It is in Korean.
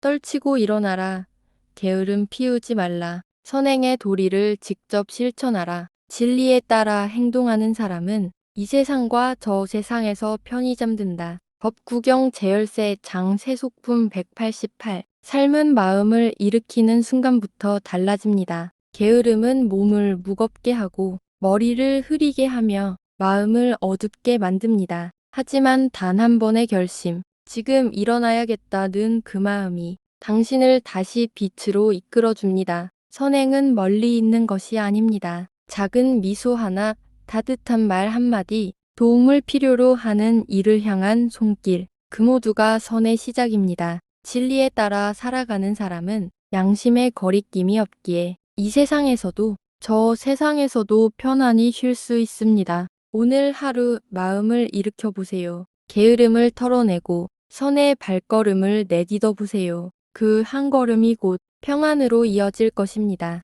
떨치고 일어나라. 게으름 피우지 말라. 선행의 도리를 직접 실천하라. 진리에 따라 행동하는 사람은 이 세상과 저 세상에서 편히 잠든다. 법구경 제열세 장세속품 188 삶은 마음을 일으키는 순간부터 달라집니다. 게으름은 몸을 무겁게 하고 머리를 흐리게 하며 마음을 어둡게 만듭니다. 하지만 단 한 번의 결심, 지금 일어나야겠다는 그 마음이 당신을 다시 빛으로 이끌어 줍니다. 선행은 멀리 있는 것이 아닙니다. 작은 미소 하나, 따뜻한 말 한마디, 도움을 필요로 하는 이를 향한 손길, 그 모두가 선의 시작입니다. 진리에 따라 살아가는 사람은 양심의 거리낌이 없기에 이 세상에서도 저 세상에서도 편안히 쉴 수 있습니다. 오늘 하루 마음을 일으켜 보세요. 게으름을 털어내고 선의 발걸음을 내디뎌 보세요. 그 한 걸음이 곧 평안으로 이어질 것입니다.